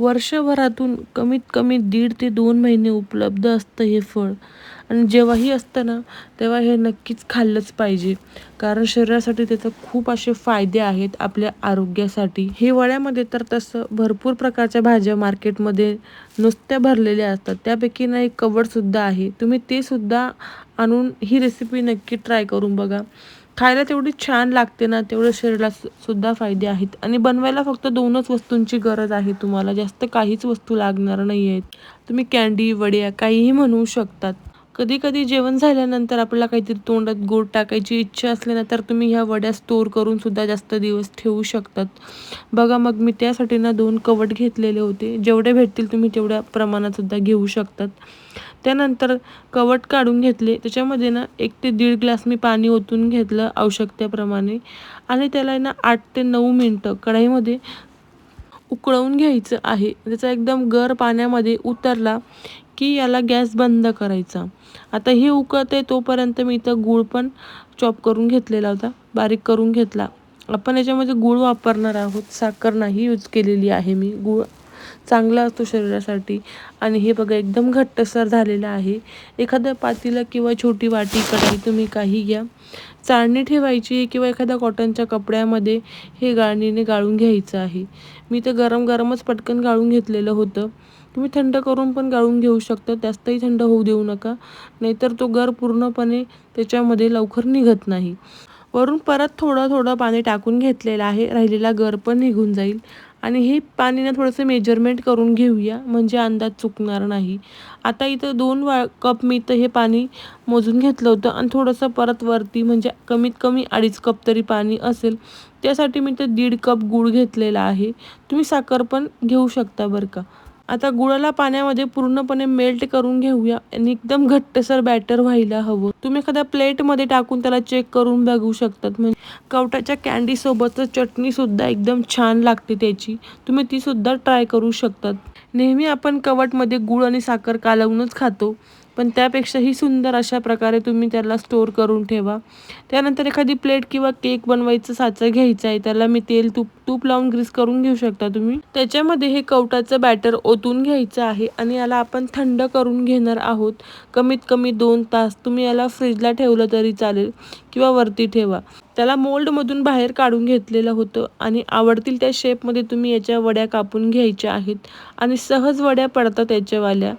वर्षभरातून कमीत कमी दीड ते दोन महिने उपलब्ध असतं हे फळ. आणि जेव्हाही असतं ना तेव्हा हे नक्कीच खाल्लंच पाहिजे. कारण शरीरासाठी त्याचं खूप असे फायदे आहेत आपल्या आरोग्यासाठी. हिवाळ्यामध्ये तर तसं भरपूर प्रकारच्या भाज्या मार्केटमध्ये नुसत्या भरलेल्या असतात. त्यापैकी ना एक कवडसुद्धा आहे. तुम्ही ते सुद्धा आणून ही रेसिपी नक्की ट्राय करून बघा. खायला तेवढी छान लागते ना तेवढं शरीराला सुद्धा फायदे आहेत. आणि बनवायला फक्त दोनच वस्तूंची गरज आहे तुम्हाला. जास्त काहीच वस्तू लागणार नाही आहेत तुम्ही कॅन्डी वड्या काहीही म्हणू शकतात. कधी कधी जेवण झाल्यानंतर आपल्याला काहीतरी तोंडात गोड टाकायची इच्छा असली ना तर तुम्ही ह्या वड्या स्टोर करून सुद्धा जास्त दिवस ठेवू शकतात. बघा मग मी त्यासाठी ना दोन कवट घेतलेले होते. जेवढे भेटतील तुम्ही तेवढ्या प्रमाणात सुद्धा घेऊ शकतात. त्यानंतर कवट काढून घेतले. त्याच्यामध्ये ना एक ते दीड ग्लास मी पाणी ओतून घेतलं आवश्यकतेप्रमाणे. आणि त्याला ना आठ ते नऊ मिनटं कढाईमध्ये उकळवून घ्यायचं आहे. त्याचा एकदम गर पाण्यामध्ये उतरला की याला गॅस बंद करायचा. आता हे उकळते तोपर्यंत मी इथं गूळ पण चॉप करून घेतलेला होता. बारीक करून घेतला. आपण याच्यामध्ये गूळ वापरणार आहोत. साखर नाही यूज केलेली आहे मी. गूळ चांगला असतो शरीरासाठी. आणि हे बघा एकदम घट्टसर झालेलं आहे. एखादं पातीला किंवा छोटी वाटी कढाई तुम्ही काही घ्या. चाळणी ठेवायची किंवा एखाद्या कॉटनच्या कपड्यामध्ये हे गाळणीने गाळून घ्यायचं आहे. मी तर गरम गरमच पटकन गाळून घेतलेलं होतं. तुम्ही थंड करून पण गाळून घेऊ शकता जास्तही थंड होऊ देऊ नका. नाहीतर तो गर पूर्णपणे त्याच्यामध्ये लवकर निघत नाही. वरून परत थोडं थोडं पाणी टाकून घेतलेलं आहे. राहिलेला गर पण निघून जाईल. आणि हे पाणी ना थोडंसं मेजरमेंट करून घेऊया म्हणजे अंदाज चुकणार नाही. आता इथं दोन वा कप मी इथं हे पाणी मोजून घेतलं होतं आणि थोडंसं परत वरती म्हणजे कमीत कमी अडीच कप तरी पाणी असेल. त्यासाठी मी इथं दीड कप गूळ घेतलेला आहे. तुम्ही साखर पण घेऊ शकता बरं का. आता गुळाला पाण्यामध्ये पूर्णपणे मेल्ट करून घेऊया आणि एकदम घट्टसर बॅटर व्हायला हवं. तुम्ही एखाद्या प्लेटमध्ये टाकून त्याला चेक करून बघू शकतात. म्हणजे कवटाच्या कॅन्डीसोबतच चटणीसुद्धा एकदम छान लागते त्याची. तुम्ही तीसुद्धा ट्राय करू शकतात. नेहमी आपण कवटमध्ये गुळ आणि साखर कालवूनच खातो. पण त्यापेक्षाही सुंदर अशा प्रकारे तुम्ही त्याला स्टोअर करून ठेवा. त्यानंतर एखादी प्लेट किंवा केक बनवायचं साचं घ्यायचं आहे त्याला मी तेल तूप तूप लावून ग्रीस करून घेऊ शकता तुम्ही. त्याच्यामध्ये हे कवटाचं बॅटर ओतून घ्यायचं आहे आणि याला आपण थंड करून घेणार आहोत. कमीत कमी दोन तास तुम्ही याला फ्रीजला ठेवलं तरी चालेल किंवा वरती ठेवा. त्याला मोल्डमधून बाहेर काढून घेतलेलं होतं आणि आवडतील त्या शेपमध्ये तुम्ही याच्या वड्या कापून घ्यायच्या आहेत आणि सहज वड्या पडतात याच्यावाल्या.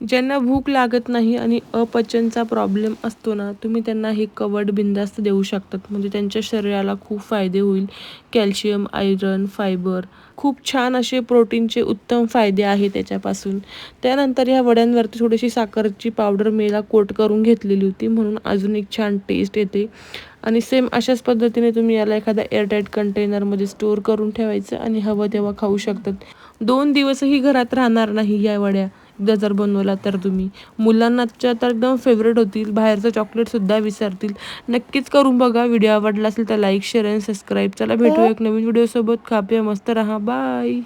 ज्यांना भूक लागत नाही आणि अपचनचा प्रॉब्लेम असतो ना तुम्ही त्यांना हे कवड बिंदास्त देऊ शकतात. म्हणजे त्यांच्या शरीराला खूप फायदे होईल. कॅल्शियम आयरन फायबर खूप छान असे प्रोटीनचे उत्तम फायदे आहे त्याच्यापासून. त्यानंतर ह्या वड्यांवरती थोडीशी साखरची पावडर मेला कोट करून घेतलेली होती म्हणून अजून एक छान टेस्ट येते. आणि सेम अशाच पद्धतीने तुम्ही याला एखाद्या एअरटाईट कंटेनरमध्ये स्टोअर करून ठेवायचं आणि हवं तेव्हा खाऊ शकतात. दोन दिवसही घरात राहणार नाही या वड्या. एकदा जर बनवला तर तुम्ही. मुलांनाच्या तर एकदम फेवरेट होतील. बाहेरचं चॉकलेटसुद्धा विसरतील. नक्कीच करून बघा. व्हिडिओ आवडला असेल तर लाईक शेअर आणि सबस्क्राईब चला भेटू एक नवीन व्हिडिओसोबत खाप्या मस्त राहा. बाय